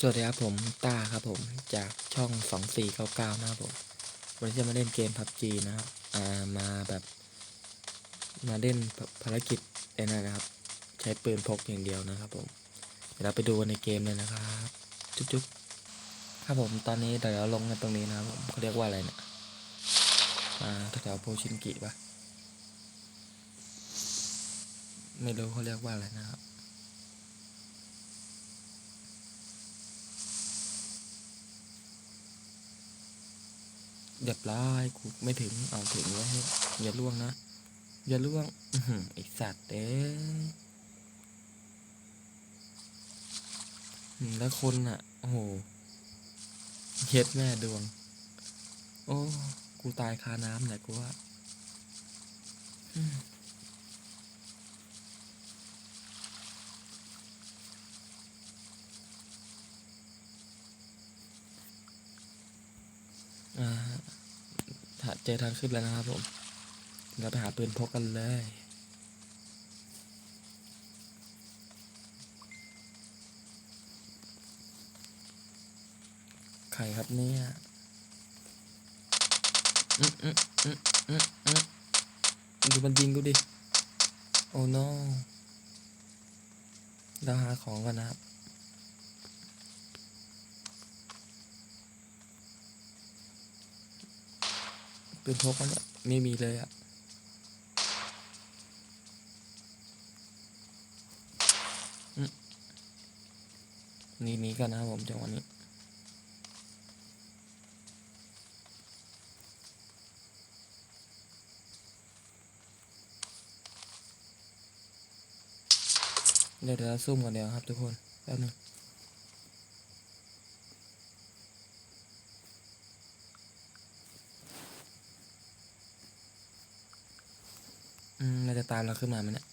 สวัสดีครับผมต้าครับผมจากช่อง 2499 นะครับผมวันนี้จะมาเล่นเกม PUBG นะครับอ่ามาแบบมาเล่นภารกิจไอ้นั่นะครับ ใช้ปืนพกอย่างเดียวนะครับผมเดี๋ยวเราไปดูในเกมเลยนะครับ จุ๊บจุ๊บครับผมตอนนี้เดี๋ยวเราลงกันตรงนี้นะครับผมเขาเรียกว่าอะไรเนี่ยอ่าแถวๆโพชินกิปะไม่รู้เขาเรียกว่าอะไรนะครับ เรียบร้อยกูไม่ถึงเอาถึงไว้ให้อย่าล่วงนะ อย่าล่วงอือหือไอสัตว์เอ้อืมแล้วคนอะ โอ้โหเฮ็ดแม่ดวง โอ้ กูตายคาน้ำแหละกูว่า เจอทางขึ้นแล้วนะครับผมเราไปหาปืนพกกันเลยใครครับเนี่ยอืมอืมอืมอืมอืมดูมันยิงกูดิ โอ้ no เราหาของกันนะครับ ปืนพกมันเนี่ยไม่มีเลยอะนี่นี้กันนะครับผมจังหวะนี้เดี๋ยวเดี๋ยวซุ่มก่อนเดี๋ยวครับทุกคนแป๊บนึงอืมมันจะ ตามเราขึ้นมาไหมเนี่ย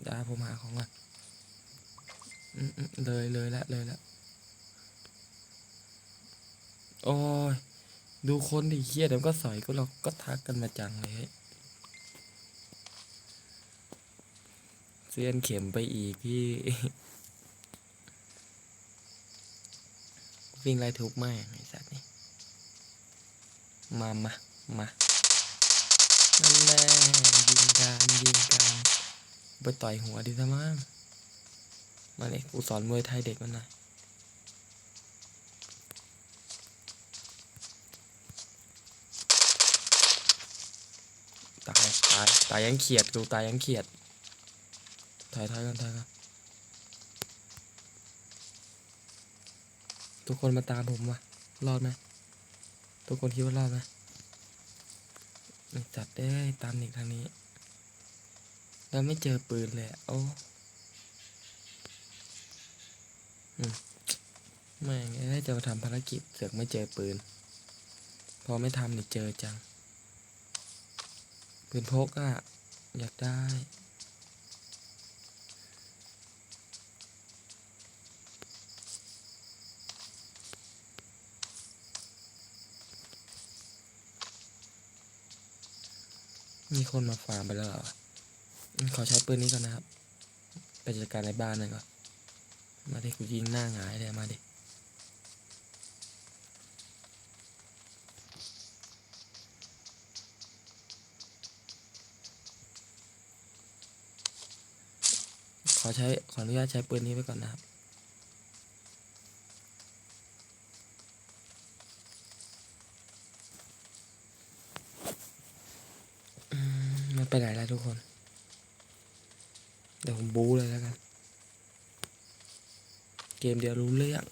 เดี๋ยวผมหาของก่อนอืมอืมเลยเลยละเลยละโอ้ย ดูคนดิเฮียเดี๋ยวก็สอยก็เราก็ทักกันมาจังเลยเฮ้ยเสียนเข็มไปอีกพี่ วิ่งไล่ทุบแม่ไอ้สัตว์นี่ มามามา นั่นแหละยิงกันยิงกันไปต่อยหัวดิซะมั้งมาเลยกูสอนมวยไทยเด็กมันหน่อยตายตายตายยังเขียดกูตายยังเขียดถอยถอยกันถอยกันทุกคนมาตามผมว่ะรอดไหมทุกคนคิดว่ารอดไหม จัดได้ตามอีกทางนี้ แล้วไม่เจอปืนเลยอะโอ้อืมแม่งจะมาทำภารกิจเสือกไม่เจอปืน พอไม่ทำนี่เจอจัง ปืนพกอะอยากได้ มีคนมาฟาร์มไปแล้วเหรอขอใช้ปืนนี้ก่อนนะครับไปจัดการในบ้านหน่อยก่อนมาดิกูยิงหน้าหงายเลยมาดิขอใช้ขออนุญาตใช้ปืนนี้ไว้ก่อนนะครับ อืมมัน ไปไหนแล้วทุกคน เดี๋ยวผมบูเลยแล้วกัน เกมเดียวรู้เรื่อง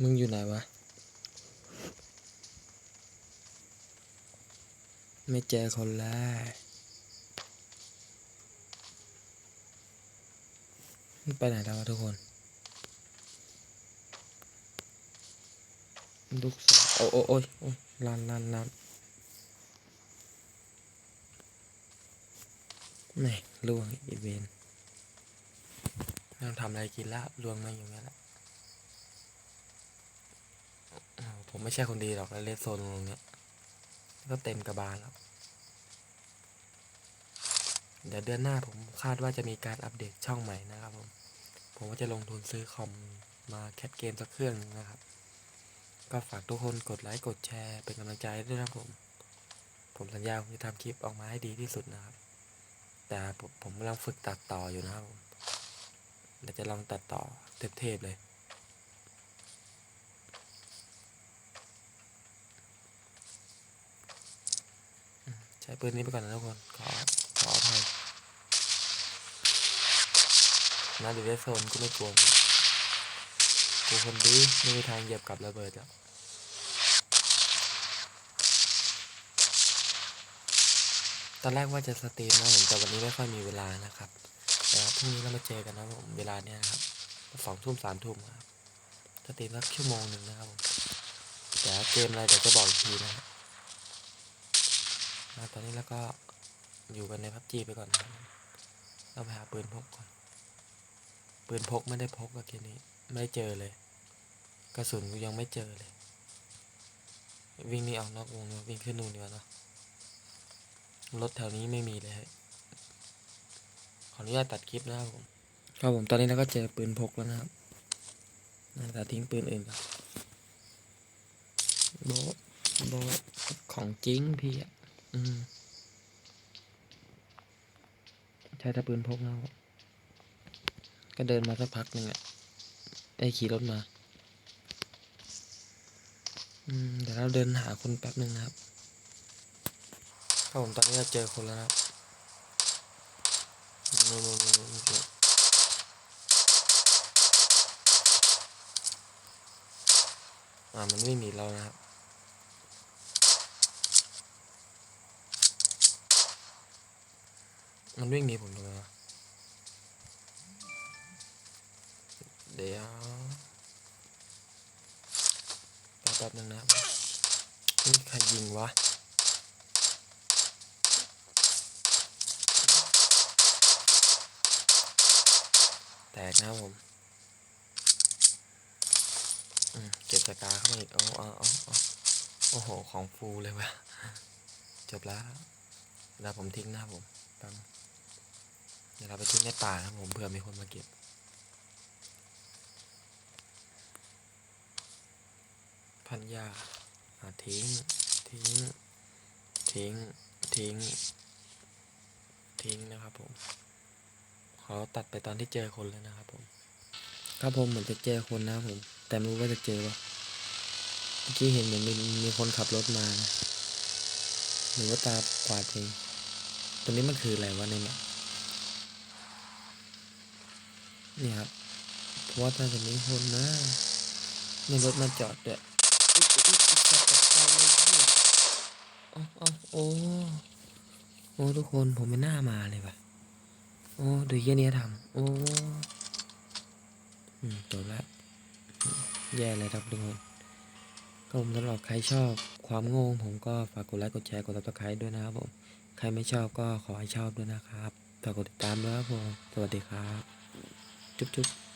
มึงอยู่ไหนวะ ไม่เจอคนแรก มันไปไหนแล้วทุกคนลูกสาวโอ้โอ้โอ้ยโอ้ยลานลานลานแหม่ล่วงอีเวนเราทำอะไรกินล้วล่วงมาอยู่งั้นแหละผมไม่ใช่คนดีหรอกแล้วเลสโซนตรงเนี้ยก็เต็มกระบาลแล้ว เดี๋ยวเดือนหน้าผมคาดว่าจะมีการอัปเดตช่องใหม่นะครับผม ผมก็จะลงทุนซื้อคอมมาแคทเกมสักเครื่องนะครับ ก็ฝากทุกคนกดไลค์กดแชร์เป็นกำลังใจด้วยนะครับผม ผมสัญญาผมจะทำคลิปออกมาให้ดีที่สุดนะครับ แต่ผมกำลังฝึกตัดต่ออยู่นะครับผมเดี๋ยวจะลองตัดต่อเทพๆเลยใช้ปืนนี้ไปก่อนนะทุกคนขอ ขออภัย นะเดี๋ยวได้โซนกูไม่กลัวมึงกูคนดีไม่มีทางเหยียบกับระเบิดแล้วตอนแรกว่าจะสตรีมนะผมแต่วันนี้ไม่ค่อยมีเวลานะครับแต่พรุ่งนี้เรามาเจอกันนะผมเวลาเนี้ยนะครับสองทุ่มสามทุ่มครับสตรีมสักชั่วโมงหนึ่งนะครับผมแต่เกมอะไรเดี๋ยวจะบอกอีกทีนะครับนะตอนนี้แล้วก็อยู่กันในพับจีไปก่อนนะเราไปหาปืนพกก่อน ปืนพกไม่ได้พกเมื่อกี้นี้ ไม่เจอเลย กระสุนกูยังไม่เจอเลย วิ่งนี่ออกนอกวงวิ่งขึ้นนู่นดีกว่าเนอะรถแถวนี้ไม่มีเลยขออนุญาตตัดคลิปนะครับผมครับผมตอนนี้เราก็เจอปืนพกแล้วนะครับน่าทิ้งปืนอื่นก่อนโบโบของจริงพี่อะ อืม ใช้แต่ปืนพกนะครับ ก็เดินมาสักพักหนึ่งอะไอ้ขี่รถมา อืมเดี๋ยวเราเดินหาคนแป๊บหนึ่งนะครับครับผมตอนนี้เราเจอคนแล้วนะครับนู่นนู่นนู่นนู่นอ่ามันไม่หนีเรานะครับมันวิ่งหนีผมทำไมวะ เดี๋ยวแป๊บนึงนะนี่ใครยิงวะแตกนะผมเก็บสกาเข้ามาอีกเอาเอาเอาเอโอ้โห ของฟูเลยวะจบแล้วแล้วผมทิ้งนะครับผมแป๊บเดี๋ยวเราไปทิ้งในป่านะผมเผื่อมีคนมาเก็บ พันยาทิ้ง ทิ้ง ทิ้ง ทิ้ง ทิ้งนะครับผมเขอตัดไปตอนที่เจอคนแล้วนะครับผมครับผมเหมือนจะเจอคนนะครับผม แต่ไม่รู้ว่าจะเจอปะเมื่อกี้เห็นเหมือนมีมีคนขับรถมานะหรือว่าตากวาดเองตรงนี้มันคืออะไรวะในเนี่ยนี่ครับเพราะว่าน่าจะมีคนนะในรถมาจอดด้วย อุ๊ยอุ๊ยอุ๊ยสัตว์ตกใจเลยพี่อ๋ออ๋อโอ้โอ้ทุกคนผมไม่น่ามาเลยว่ะ โอ้ดูเยี่ยนี้ทำโอ้อืมจบแล้วแย่เลยครับทุกคนก็ผมสำหรับใครชอบความโง่ของผมก็ฝากกดไลค์กดแชร์กดซับสไครต์ด้วยนะครับผม ใครไม่ชอบก็ขอให้ชอบด้วยนะครับฝากกดติดตามด้วยครับผม สวัสดีครับ จุ๊บจุ๊บ